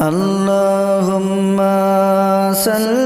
اللهم صل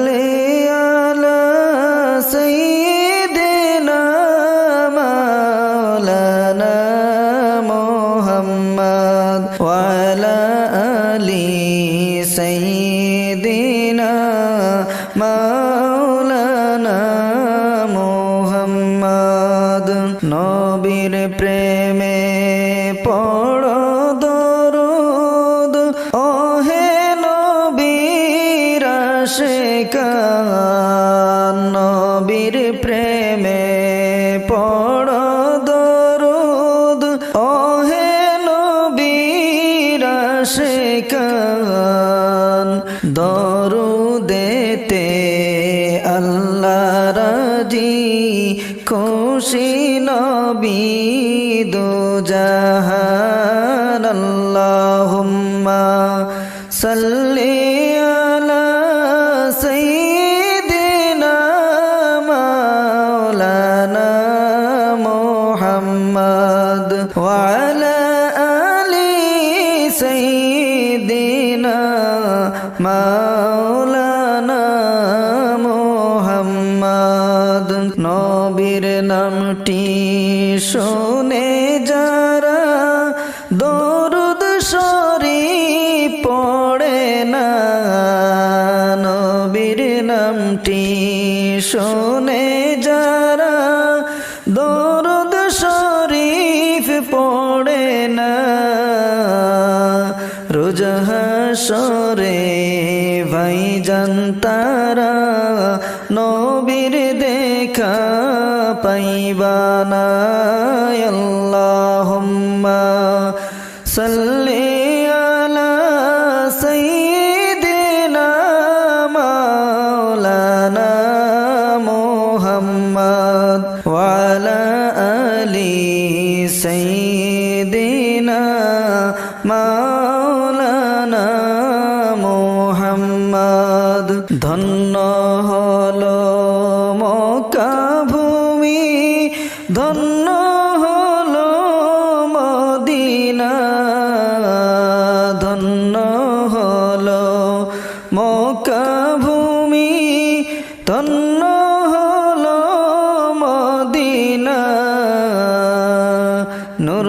দরুদেতে আল্লাহ রাজি খুশি নবী দো জাহান আল্লাহুম্মা সাল্লি রোজহাসরে ভাই জানতারা নবীর দেখা পাইবানা আল্লাহুম্মা সাল্লি মুহাম্মদ ধন্য হলো মক্কা ভূমি ধন্য হলো মদিনা। ধন্য হলো মক্কা ভূমি ধন্য হলো মদিনা। নূর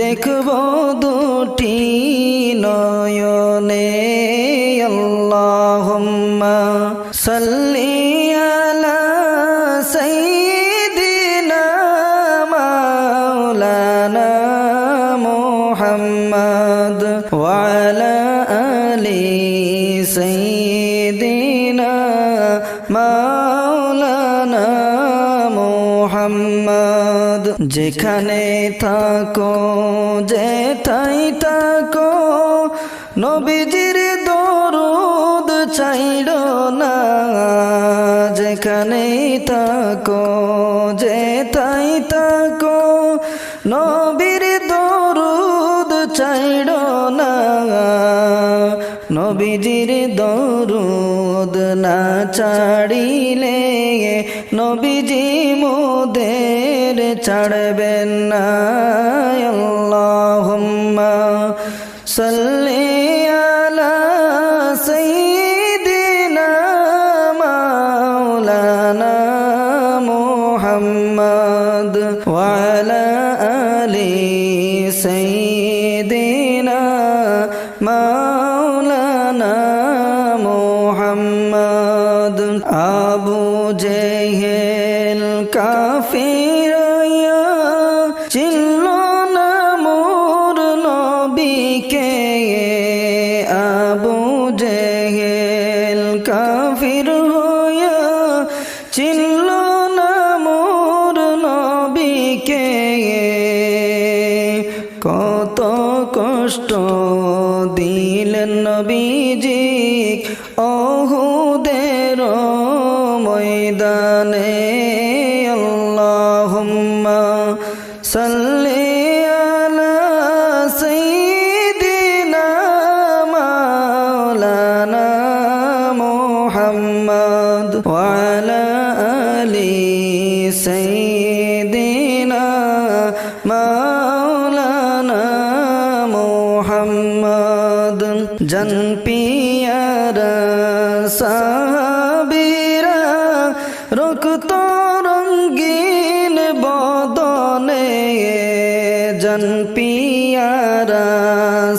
দেখব দুটি নয়নে। আল্লাহুম্মা সাল্লি আলা সাইয়্যিদিনা মাওলানা মুহাম্মদ ওয়া আলা আলি সাইয়্যিদিনা যেখানে থাকো যেথাই থাকো, নবীজির দরুদ চাইল না। যেখানে থাকো যেথাই থাকো, নবীর দরুদ চাইল না। নবীজির দরুদ না চাড়িলে ছাড়বেন না আল্লাহুম্মা সাল্লি আলা সাইয়্যিদিনা মাওলানা মুহাম্মদ ওয়া আবু জেহেল চিল্ল না মোর নবীকে। কত কষ্ট দিলেন নবীজি অহুদের ময়দানে। আল্লাহুম্মা সাল্লি মুহাম্মদ জন পিয়ারা রক্ত রঙ্গিন বদনে জন পিয়ারা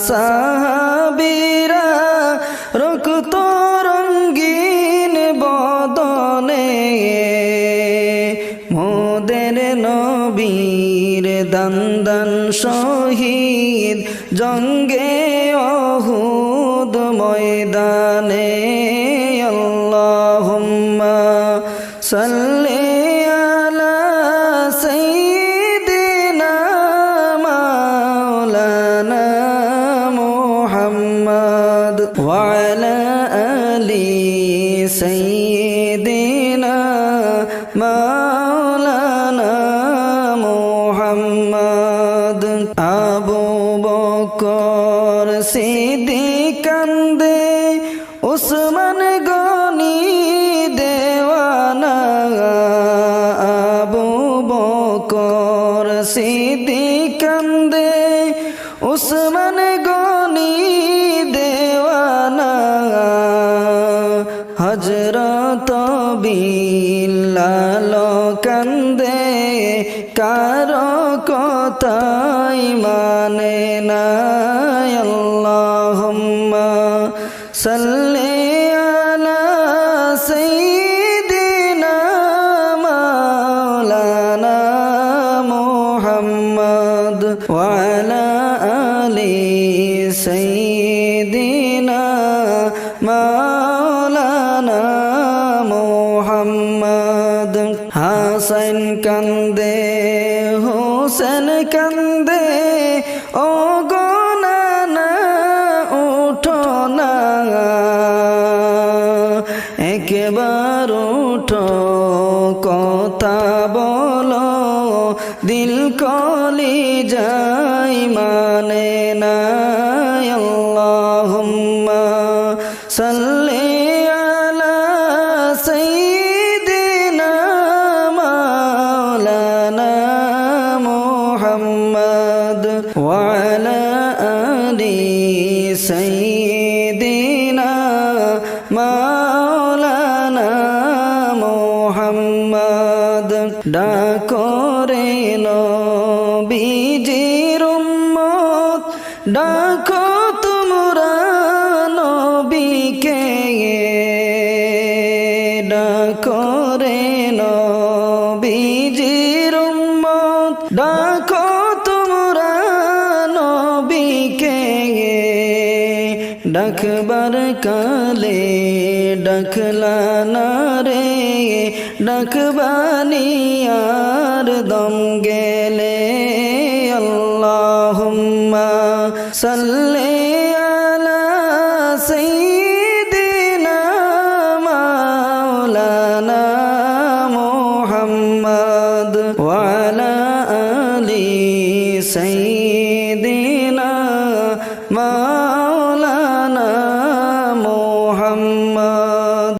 সাহাবীরা রক্ত রঙ্গিন বদনে মোদের নবীর দন্দন শহীদ জঙ্গে আবু বকর সিদ্দিক কান্দে, উসমান গনি দেওয়ানা আবু বকর সিদ্দিক কান্দে, উসমান গনি দেওয়ানা হজরত বিল্লাল কান্দে কার কথাই মানে না কান্দে ও গোনানা উঠো না। একবার উঠো, কথা বলো, দিল কলি যাই মানে না সাল্লি ডাকরে নবীজির উম্মত ডাকো তোমরা নবীকে, ডাকরে নবীজির উম্মত ডাকো তোমরা নবীকে, ডাকবার কালে ডাকলা না রে আর দম গেলে আল্লাহুম্মা সাল্লি আলা সাইয়্যিদিনা